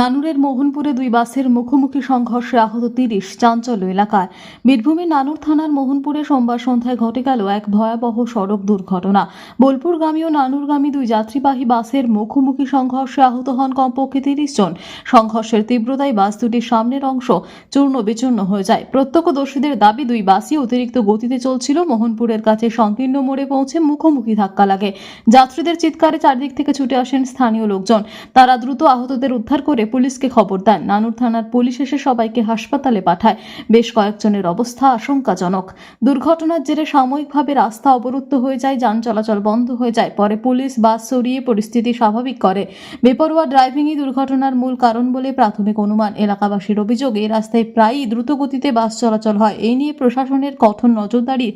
নানুরের মোহনপুরে দুই বাসের মুখোমুখি সংঘর্ষে আহত তিরিশ চাঞ্চল্য এলাকায়। বীরভূমের নানুর থানার মোহনপুরে সোমবার সন্ধ্যায় ঘটে গেল এক ভয়াবহ সড়ক দুর্ঘটনা। বোলপুরগামী ও নানুরগামী দুই যাত্রীবাহী বাসের মুখোমুখি সংঘর্ষে আহত হন কমপক্ষে তিরিশ জন। সংঘর্ষের তীব্রতায় বাস দুটির সামনের অংশ চূর্ণ বিচূর্ণ হয়ে যায়। প্রত্যক্ষদর্শীদের দাবি, দুই বাসই অতিরিক্ত গতিতে চলছিল। মোহনপুরের কাছে সংকীর্ণ মোড়ে পৌঁছে মুখোমুখি ধাক্কা লাগে। যাত্রীদের চিৎকারে চারদিক থেকে ছুটে আসেন স্থানীয় লোকজন। তারা দ্রুত আহতদের উদ্ধার করে পুলিশকে খবর দেন। নানুর থানার পুলিশ এসে সবাইকে হাসপাতালে পাঠায়। বেশ কয়েকজনের অবস্থা আশঙ্কাজনক। দুর্ঘটনার জেরে সাময়িকভাবে রাস্তা অবরুদ্ধ হয়ে যায়, যান চলাচল বন্ধ হয়ে যায়। পরে পুলিশ বাস সরিয়ে পরিস্থিতি স্বাভাবিক করে। বেপরোয়া ড্রাইভিংই দুর্ঘটনার মূল কারণ বলে প্রাথমিক অনুমান। এলাকাবাসীর অভিযোগ এই রাস্তায় প্রায়ই দ্রুত গতিতে বাস চলাচল হয়। এই নিয়ে প্রশাসনের কঠোর নজরদারি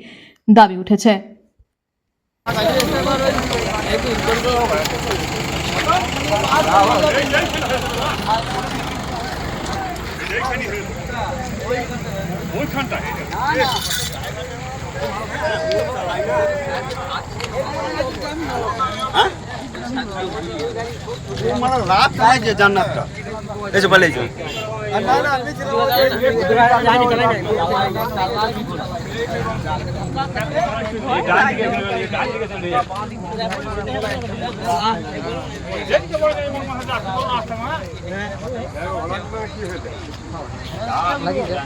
দাবি উঠেছে। मला रात पाहिजे जान्नात त्याच्या হ্যাঁ।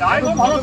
হ্যাঁ, ভালো